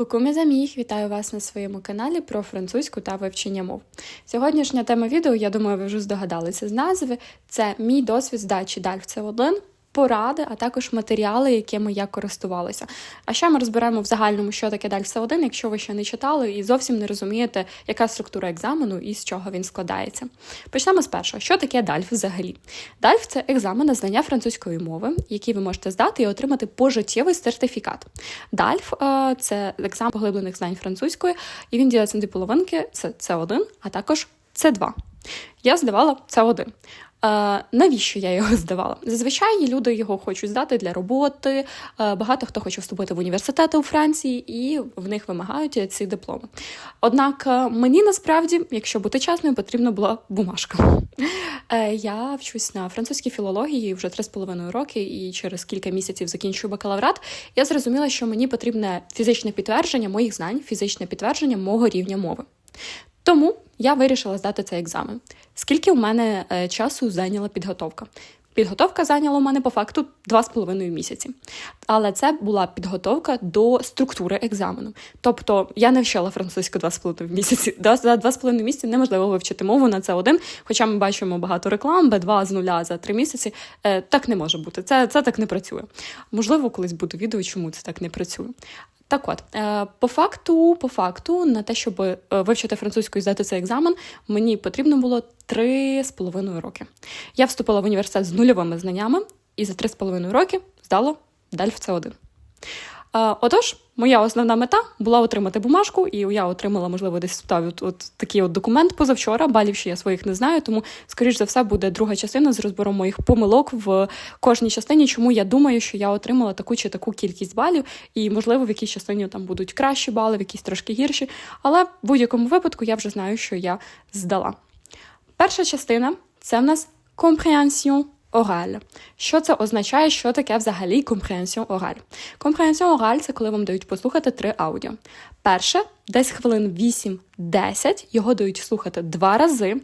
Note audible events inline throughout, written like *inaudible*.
Куку мізаміх, вітаю вас на своєму каналі про французьку та вивчення мов. Сьогоднішня тема відео, я думаю, ви вже здогадалися з назви. Це мій досвід здачі дальф 1 поради, а також матеріали, якими я користувалася. А ще ми розберемо в загальному, що таке дальф 1 якщо ви ще не читали і зовсім не розумієте, яка структура екзамену і з чого він складається. Почнемо з першого, що таке дальф взагалі? Дальф це екзамен на знання французької мови, який ви можете здати і отримати пожиттєвий сертифікат. Дальф е, це екзамен поглиблених знань французької, і він ділиться на дві половинки: це С1, а також С2. Я здавала С1. Е, навіщо я його *laughs* здавала? Зазвичай люди його хочуть здати для роботи. Е, багато хто хоче вступити в університети у Франції, і в них вимагають ці дипломи. Однак е, мені насправді, якщо бути чесною, потрібна була бумажка. Я вчусь на французькій філології вже три з половиною роки, і через кілька місяців закінчую бакалаврат. Я зрозуміла, що мені потрібне фізичне підтвердження моїх знань, фізичне підтвердження мого рівня мови. Тому я вирішила здати цей екзамен. Скільки у мене е, часу зайняла підготовка? Підготовка зайняла у мене по факту два з половиною місяці. Але це була підготовка до структури екзамену. Тобто я не вчила французьку два з половиною місяці. *laughs* За два з половиною місяці неможливо вивчити мову на це один. Хоча ми бачимо багато реклам, Б2 з нуля за три місяці. Е, так не може бути. Це, Це так не працює. Можливо, колись буде відео, чому це так не працює. Так от, е, по факту, по факту, на те, щоб вивчити французьку і здати цей екзамен, мені потрібно було три з половиною роки. Я вступила в університет з нульовими знаннями і за три з половиною роки здала дальф це 1 Отож, моя основна мета була отримати бумажку, і я отримала, можливо, десь от, от такий от документ позавчора. Балів ще я своїх не знаю, тому, скоріш за все, буде друга частина з розбором моїх помилок в кожній частині, чому я думаю, що я отримала таку чи таку кількість балів, і, можливо, в якійсь частині там будуть кращі бали, в якійсь трошки гірші. Але в будь-якому випадку я вже знаю, що я здала. Перша частина це в нас компрехенсіон Ораль. Що це означає, що таке взагалі компрехенсіон ораль? Компрехенсіон ораль це коли вам дають послухати три аудіо. Перше, десь хвилин 8-10, його дають слухати два рази.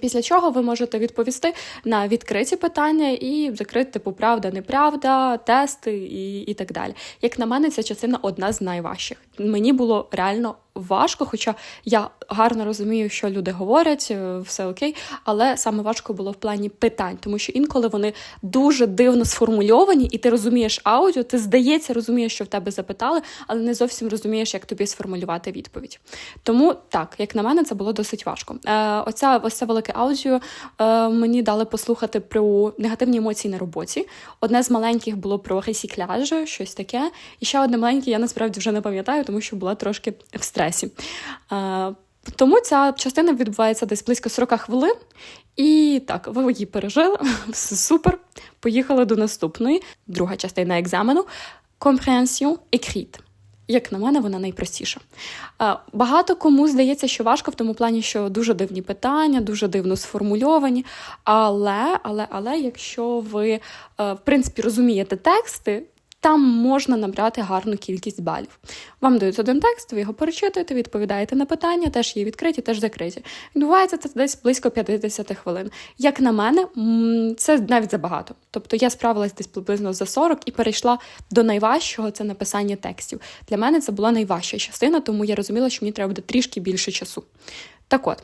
Після чого ви можете відповісти на відкриті питання і закрити типу правда, неправда, тести і і так далі. Як на мене, ця частина одна з найважчих. Мені було реально важко, хоча я гарно розумію, що люди говорять, е, все окей, але саме важко було в плані питань, тому що інколи вони дуже дивно сформульовані, і ти розумієш аудіо, ти здається, розумієш, що в тебе запитали, але не зовсім розумієш, як тобі сформулювати відповідь. Тому так, як на мене, це було досить важко. Е, Оця ось це велике аудіо е, мені дали послухати про негативні емоції на роботі. Одне з маленьких було про ресікляж, щось таке. І ще одне маленьке, я насправді вже не пам'ятаю, тому що була трошки в стресі. Тому ця частина відбувається десь близько 40 хвилин. І так, ви її пережили, *laughs* все супер. Поїхали до наступної, друга частина екзамену Compréhension écrite. Як на мене, вона найпростіша. Багато кому здається, що важко в тому плані, що дуже дивні питання, дуже дивно сформульовані. Але, але, але, якщо ви, в принципі, розумієте тексти, там можна набрати гарну кількість балів. Вам дають один текст, ви його перечитуєте, відповідаєте на питання, теж є відкриті, теж закриті. Відбувається це десь близько 50 хвилин. Як на мене, це навіть забагато. Тобто я справилась десь приблизно за 40 і перейшла до найважчого це написання текстів. Для мене це була найважча частина, тому я розуміла, що мені треба буде трішки більше часу. Так от.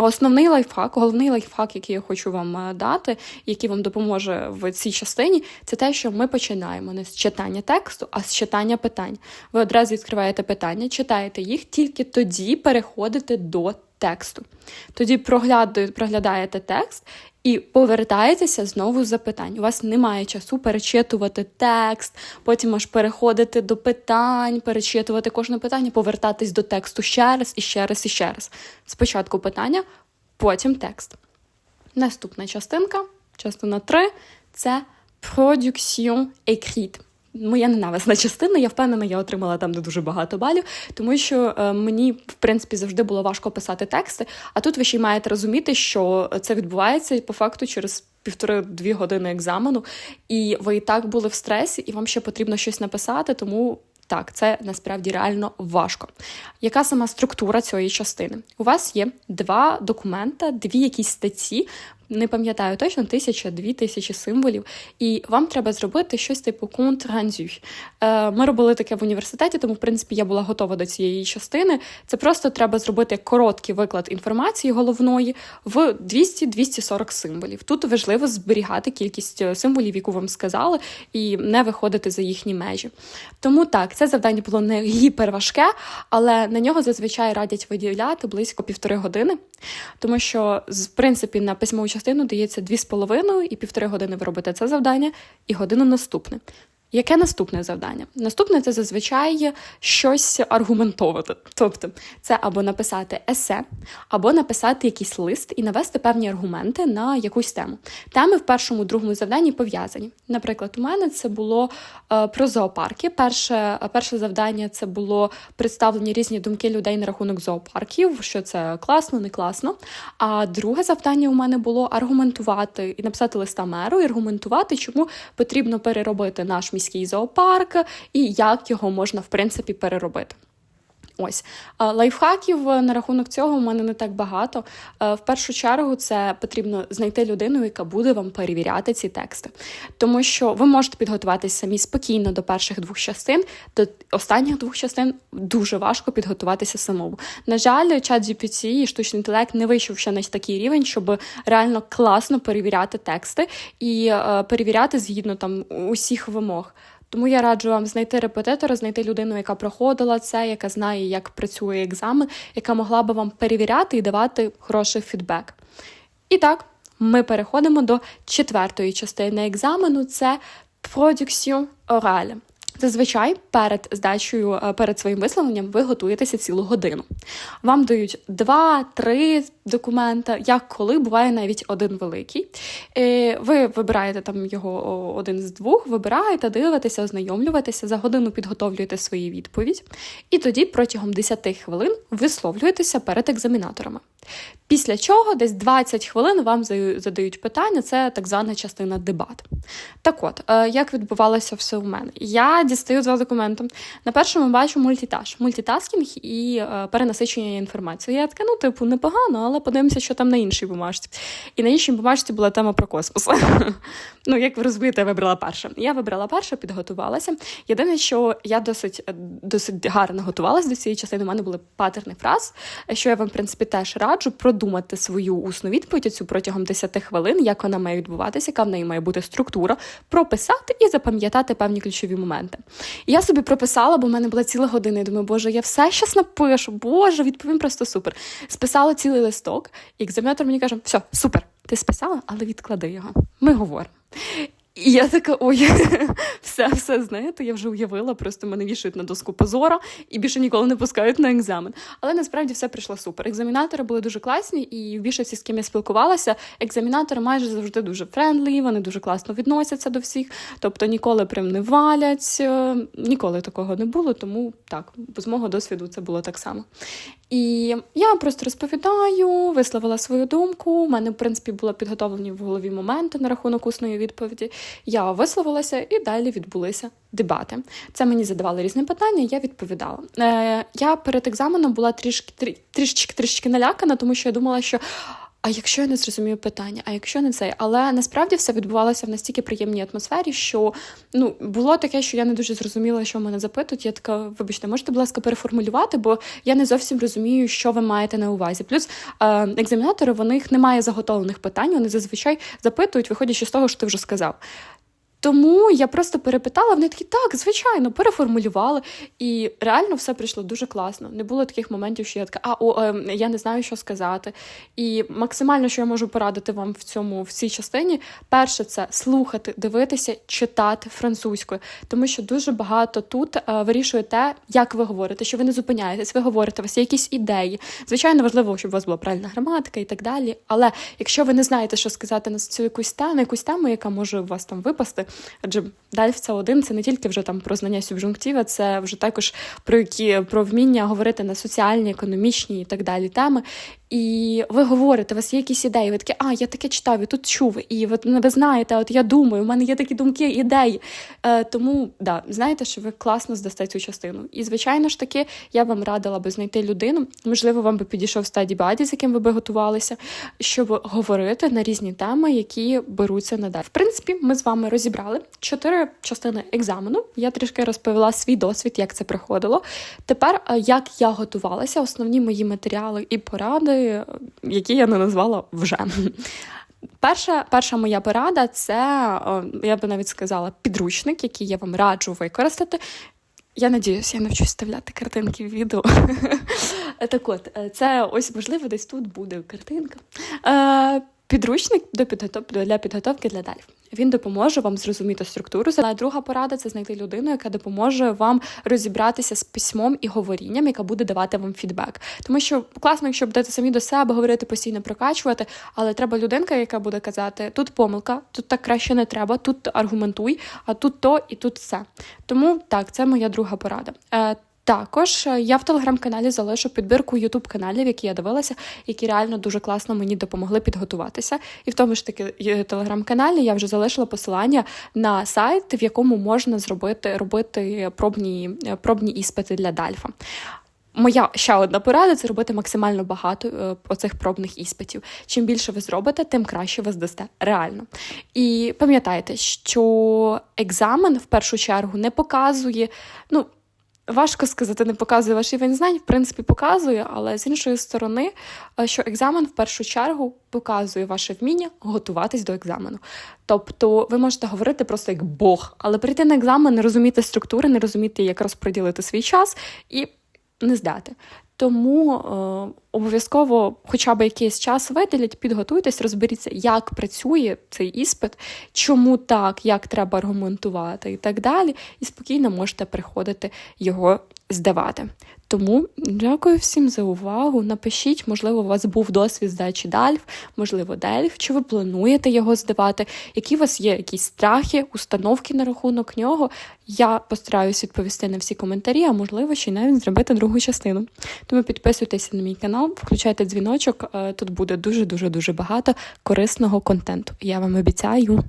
Основний лайфхак, головний лайфхак, який я хочу вам е, дати, який вам допоможе в цій частині, це те, що ми починаємо не з читання тексту, а з читання питань. Ви одразу відкриваєте питання, читаєте їх, тільки тоді переходите до тексту. Тоді проглядаєте текст і повертаєтеся знову з запитань. У вас немає часу перечитувати текст, потім аж переходити до питань, перечитувати кожне питання, повертатись до тексту ще раз і ще раз і ще раз. Спочатку питання, потім текст. Наступна частинка, частина 3 це production écrite моя ненависна частина. Я впевнена, я отримала там не дуже багато балів, тому що е, мені, в принципі, завжди було важко писати тексти. А тут ви ще й маєте розуміти, що це відбувається по факту через півтори-дві години екзамену, і ви і так були в стресі, і вам ще потрібно щось написати, тому. Так, це насправді реально важко. Яка сама структура цієї частини? У вас є два документа, дві якісь статті не пам'ятаю точно, тисяча, дві тисячі символів, і вам треба зробити щось типу compte Е, Ми робили таке в університеті, тому в принципі я була готова до цієї частини. Це просто треба зробити короткий виклад інформації головної в 200-240 символів. Тут важливо зберігати кількість е, символів, яку вам сказали, і не виходити за їхні межі. Тому так, це завдання було не гіперважке, але на нього зазвичай радять виділяти близько півтори години, тому що в принципі на письмову частину дається дві з половиною і півтори години ви робите це завдання, і годину наступне. Яке наступне завдання? Наступне це зазвичай щось аргументовувати. Тобто, це або написати есе, або написати якийсь лист і навести певні аргументи на якусь тему. Теми в першому другому завданні пов'язані. Наприклад, у мене це було е, про зоопарки. Перше, перше завдання це було представлені різні думки людей на рахунок зоопарків, що це класно, не класно. А друге завдання у мене було аргументувати і написати листа меру, і аргументувати, чому потрібно переробити наш міський зоопарк і як його можна в принципі переробити. Ось лайфхаків на рахунок цього у мене не так багато. В першу чергу це потрібно знайти людину, яка буде вам перевіряти ці тексти, тому що ви можете підготуватись самі спокійно до перших двох частин, до останніх двох частин дуже важко підготуватися самому. На жаль, чат GPT і штучний інтелект не вийшов ще на такий рівень, щоб реально класно перевіряти тексти і перевіряти згідно там усіх вимог. Тому я раджу вам знайти репетитора, знайти людину, яка проходила це, яка знає, як працює екзамен, яка могла би вам перевіряти і давати хороший фідбек. І так, ми переходимо до четвертої частини екзамену: це продюксію оралі. Зазвичай перед здачею, е, перед своїм висловленням ви готуєтеся цілу годину. Вам дають два-три документи, як коли буває навіть один великий. Е, ви вибираєте там його один з двох, вибираєте, дивитеся, ознайомлюєтеся, за годину підготовлюєте свої відповідь, і тоді протягом 10 хвилин висловлюєтеся перед екзамінаторами. Після чого десь 20 хвилин вам задають питання, це так звана частина дебат. Так от, е, як відбувалося все у мене? Я дістаю два документи. На першому бачу мультитаж, мультитаскінг і е, перенасичення інформації. Я така, ну, типу, непогано, але подивимося, що там на іншій бумажці. І на іншій бумажці була тема про космос. *laughs* Ну, як ви розумієте, я вибрала перше. Я вибрала перше, підготувалася. Єдине, що я досить досить гарно готувалася до цієї частини. У мене були патерни фраз, що я вам, в принципі, теж раджу продумати свою усну відповідь цю протягом 10 хвилин, як вона має відбуватися, яка в неї має бути структура, прописати і запам'ятати певні ключові моменти. Я собі прописала, бо в мене була ціла година. і Думаю, боже, я все щас напишу, боже, відповім просто супер. Списала цілий листок, і екзаменатор мені каже, все, супер, ти списала, але відклади його. Ми говоримо. І я така, ой, *laughs* все, все, знаєте, я вже уявила, просто мене вішають на доску позора і більше ніколи не пускають на екзамен. Але насправді все прийшло супер. Екзамінатори були дуже класні, і в більшості з ким я спілкувалася, екзамінатори майже завжди дуже френдлі, вони дуже класно відносяться до всіх, тобто ніколи прям не валять, е, ніколи такого не було, тому так, з мого досвіду це було так само. І я просто розповідаю, висловила свою думку. У мене, в принципі, були підготовлені в голові моменти на рахунок усної відповіді. Я висловилася і далі відбулися дебати. Це мені задавали різні питання, я відповідала. Е, Я перед екзаменом була трішки трішечки трішечки налякана, тому що я думала, що а якщо я не зрозумію питання, а якщо не це, але насправді все відбувалося в настільки приємній атмосфері, що ну було таке, що я не дуже зрозуміла, що мене запитують. Я така, вибачте, можете, будь ласка, переформулювати, бо я не зовсім розумію, що ви маєте на увазі. Плюс е, екзаменатори в них немає заготовлених питань, вони зазвичай запитують, виходячи з того, що ти вже сказав. Тому я просто перепитала, вони такі, так, звичайно, переформулювали. І реально все прийшло дуже класно. Не було таких моментів, що я така, а о, е, я не знаю, що сказати. І максимально, що я можу порадити вам в цьому в цій частині, перше це слухати, дивитися, читати французькою, тому що дуже багато тут е, вирішує те, як ви говорите, що ви не зупиняєтесь, ви говорите, у вас є якісь ідеї. Звичайно, важливо, щоб у вас була правильна граматика і так далі. Але якщо ви не знаєте, що сказати на цю якусь тему, якусь тему, яка може у вас там випасти. Адже дальф це один це не тільки вже там про знання субжунктива, це вже також про які про вміння говорити на соціальні, економічні і так далі теми. І ви говорите, у вас є якісь ідеї, ви такі, а я таке читав, і тут чув, і от, ну, ви знаєте, от я думаю, у мене є такі думки, ідеї. Е, тому да, знаєте, що ви класно здасте цю частину. І звичайно ж таки, я вам радила би знайти людину, можливо, вам би підійшов стаді баді, з яким ви би готувалися, щоб говорити на різні теми, які беруться надалі. В принципі, ми з вами розібрали чотири частини екзамену. Я трішки розповіла свій досвід, як це проходило. Тепер, е, як я готувалася, основні мої матеріали і поради, які я не назвала вже. Перша, перша моя порада це, я би навіть сказала, підручник, який я вам раджу використати. Я надіюсь, я навчусь вставляти картинки в відео. *laughs* Так от, е, це ось можливо, десь тут буде картинка. Е, Підручник для підготовки для далі. Він допоможе вам зрозуміти структуру. А друга порада це знайти людину, яка допоможе вам розібратися з письмом і говорінням, яка буде давати вам фідбек. Тому що класно, якщо будете самі до себе говорити, постійно прокачувати, але треба людинка, яка буде казати: тут помилка, тут так краще не треба, тут аргументуй, а тут то і тут це. Тому так, це моя друга порада. Також е, я в телеграм-каналі залишу підбірку ютуб каналів, які я дивилася, які реально дуже класно мені допомогли підготуватися. І в тому ж таки е, телеграм-каналі я вже залишила посилання на сайт, в якому можна зробити робити пробні, е, пробні іспити для Дальфа. Моя ще одна порада це робити максимально багато оцих пробних іспитів. Чим більше ви зробите, тим краще ви здасте реально. І пам'ятайте, що екзамен в першу чергу не показує, ну. Важко сказати, не показує ваш рівень знань, в принципі, показує, але з іншої сторони, е, що екзамен в першу чергу показує ваше вміння готуватись до екзамену. Тобто ви можете говорити просто як Бог, але прийти на екзамен, не розуміти структури, не розуміти, як розподілити свій час і не здати. Тому е, обов'язково, хоча б якийсь час виділіть, підготуйтесь, розберіться, як працює цей іспит, чому так, як треба аргументувати і так далі. І спокійно можете приходити його здавати. Тому дякую всім за увагу. Напишіть, можливо, у вас був досвід здачі Дальф, можливо, Дельф, чи ви плануєте його здавати, які у вас є якісь страхи, установки на рахунок нього. Я постараюсь відповісти на всі коментарі, а можливо, ще й навіть зробити другу частину. Тому підписуйтеся на мій канал, включайте дзвіночок. е, Тут буде дуже дуже дуже багато корисного контенту. Я вам обіцяю.